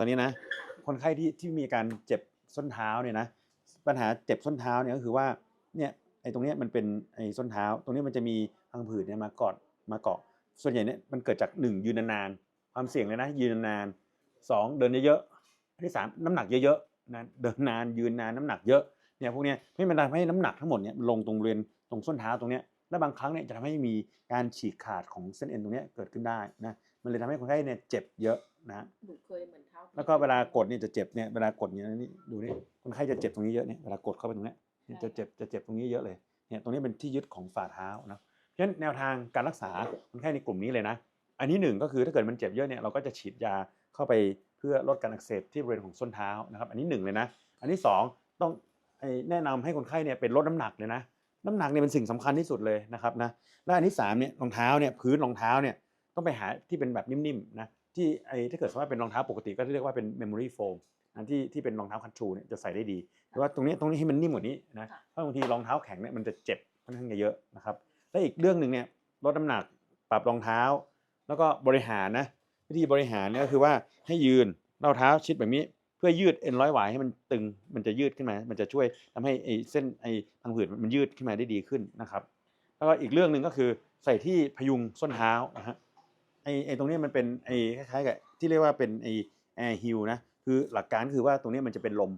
ตอนนี้นะ คนไข้ที่ที่มีการเจ็บส้นเท้าเนี่ยนะปัญหาเจ็บส้นเท้าเนี่ยก็คือว่าเนี่ยไอ้ตรงเนี้ยมันเป็นไอ้ส้นเท้า ตรงนี้มันจะมีพังผืดเนี่ยมาเกาะมาเกาะ ส่วนใหญ่เนี่ยมันเกิดจากหนึ่งยืนนานๆความเสี่ยงเลยนะ ยืนนานๆสองเดินเยอะๆอันที่สามน้ำหนักเยอะๆนะเดินนานยืนนานน้ำหนักเยอะเนี่ยพวกเนี้ยไม่มันทำให้น้ำหนักทั้งหมดเนี่ยลงตรงบริเวณตรงส้นเท้าตรงเนี้ยและบางครั้งเนี่ยจะทำให้มีการฉีกขาดของเส้นเอ็นตรงเนี้ยเกิดขึ้นได้นะ มันเลยทำให้คนไข้เนี่ยเจ็บเยอะ นะหนูเคยเหมือนเท้าแล้วก็เวลากดเนี่ยจะเจ็บเนี่ยเวลากดเนี่ยนี่ดูนี่คนไข้จะเจ็บตรงนี้เยอะเนี่ยเวลากดเข้าไปตรงเนี้ยเนี่ยจะเจ็บจะเจ็บตรงนี้เยอะเลยเนี่ยตรงนี้เป็นที่ยึดของฝ่าเท้านะเพราะฉะนั้นแนวทางการรักษาคนไข้ในกลุ่มนี้เลยนะ อันนี้หนึ่งก็คือถ้าเกิดมันเจ็บเยอะเนี่ยเราก็จะฉีดยาเข้าไปเพื่อลดการอักเสบที่บริเวณของส้นเท้านะครับ อันนี้หนึ่งเลยนะ อันที่สองต้องไอ้แนะนำให้คนไข้เนี่ยเป็นลดน้ำหนักเลยนะ น้ำหนักเนี่ยเป็นสิ่งสำคัญที่สุดเลยนะครับนะและอันที่สามเนี่ยรองเท้าเนี่ยพื้นรองเท้าเนี่ย ต้องไปหาที่เป็นแบบนิ่มๆนะที่ไอ้ถ้าเกิดสมมติว่าเป็นรองเท้าปกติก็เรียกว่าเป็น memory foam อันที่ที่เป็นรองเท้าคันชูเนี่ยจะใส่ได้ดี แต่ว่าตรงนี้ตรงนี้ให้มันนิ่มกว่านี้นะเพราะบางทีรองเท้าแข็งเนี่ยมันจะเจ็บค่อนข้างจะเยอะนะครับและอีกเรื่องหนึ่งเนี่ยลดน้ำหนักปรับรองเท้า แล้วก็บริหารนะวิธีบริหารเนี่ยก็คือว่าให้ยืนเราเท้าชิดแบบนี้เพื่อยืดเอ็นร้อยหวายให้มันตึงมันจะยืดขึ้นมา มันจะช่วยทำให้ไอ้เส้นไอ้พังผืดมันยืดขึ้นมาได้ดีขึ้นนะครับ แล้วก็อีกเรื่องหนึ่งก็คือใส่ที่พยุงส้นเท้านะฮะ ไอ้ไอ้ตรงนี้มันเป็นไอ้คล้ายๆกับที่เรียกว่าเป็นไอ้แอร์ฮิลนะคือหลักการคือว่าตรงนี้มันจะเป็นลม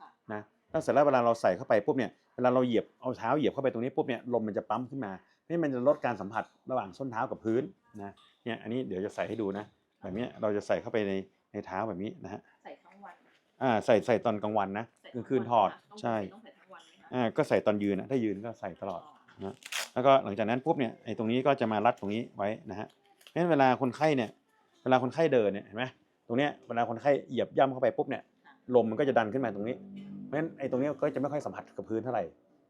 ค่ะนะแล้วเสร็จแล้วเวลาเราใส่เข้าไปปุ๊บเนี่ยเวลาเราเหยียบเอาเท้าเหยียบเข้าไปตรงนี้ปุ๊บเนี่ยลมมันจะปั๊มขึ้นมานี่มันจะลดการสัมผัสระหว่างส้นเท้ากับพื้นนะเนี่ยอันนี้เดี๋ยวจะใส่ให้ดูนะแบบนี้เราจะใส่เข้าไปในในเท้าแบบนี้นะฮะใส่ทั้งวันอ่าใส่ใส่ตอนกลางวันนะใส่กลาทั้งคืนถอดวัะต้องใช่ต้องใส่ทั้งวันไหมคะอ่าก็ใส่ตอนยืนนะถ้ายืนก็ใส่ตลอดอ๋อแล้วก็หลังจากนั้นปุ๊บเนี่ยไอ้ตรงนี้ก็จะมารัดตรงนี้ไว้นะฮะ เพราะฉะนั้นเวลาคนไข้เนี่ยเวลาคนไข้เดินเนี่ยเห็นไหมตรงเนี้ยเวลาคนไข้เหยียบย่ำเข้าไปปุ๊บเนี่ยลมมันก็จะดันขึ้นมาตรงนี้ เพราะฉะนั้นไอ้ตรงเนี้ยก็จะไม่ค่อยสัมผัสกับพื้นเท่าไหร่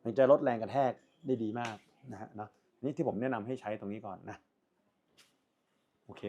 มันจะลดแรงกระแทกได้ดีมากนะฮะเนาะนี่ที่ผมแนะนำให้ใช้ตรงนี้ก่อนนะโอเค